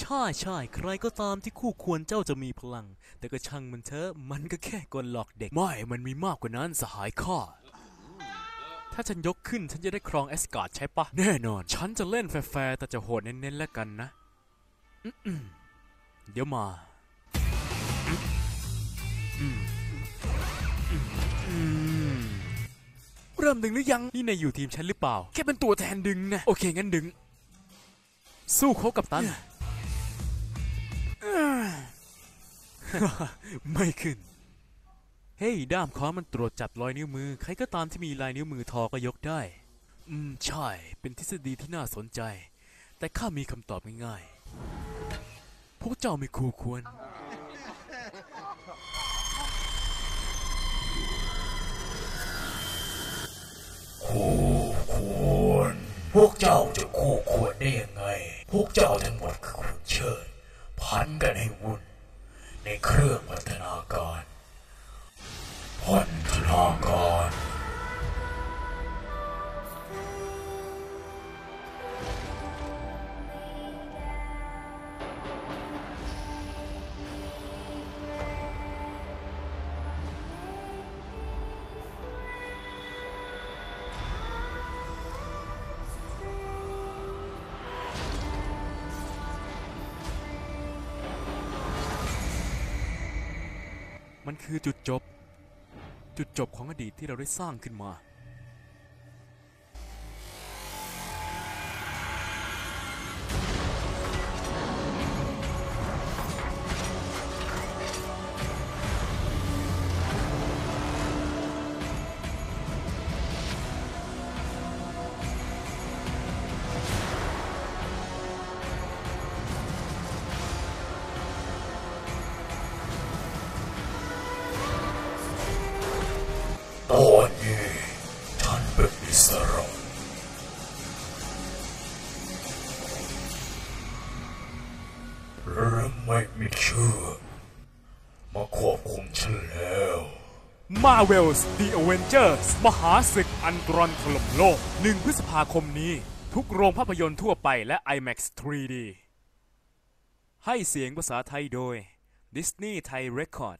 ใช่ใช่ใครก็ตามที่คู่ควรเจ้าจะมีพลัง แต่ก็ช่างมันเถอะมันก็แค่กลหลอกเด็ก ไม่มันมีมากกว่านั้นสหายข้าถ้าฉันยกขึ้นฉันจะได้ครองแอสการ์ดใช่ปะแน่นอน ฉันจะเล่นแฟร์ๆแต่จะโหดเน้นๆแล้วกันนะอืมๆเดี๋ยวมาอืมอืมอืมเริ่มดึงหรือยัง นี่นายอยู่ทีมฉันหรือเปล่า แค่เป็นตัวแทนดึงนะ โอเค งั้นดึง สู้เขากับตัน ไม่ขึ้น เฮ้ยด้ามค้อนมันตรวจจับรอยนิ้วมือ ใครก็ตามที่มีลายนิ้วมือทอก็ยกได้ อืม ใช่ เป็นทฤษฎีที่น่าสนใจ แต่ข้ามีคำตอบง่ายๆ พวกเจ้าไม่คู่ควรควร พวกเจ้าจะคู่ควรได้ยังไง พวกเจ้าทั้งหมดคือคุณเชิญพันกันให้วุ่น เครื่อง มันคือจุดจบ จุดจบของอดีตที่เราได้สร้างขึ้นมา อิเรภและไม่มีชื่อมาควบคุมฉันแล้ว Marvel's The Avengers มหาศึกอันตรอนถล่มโลก 1 พฤษภาคมนี้ ทุกโรงภาพยนตร์ทั่วไปและ IMAX 3D ให้เสียงภาษาไทยโดย Disney Thai Record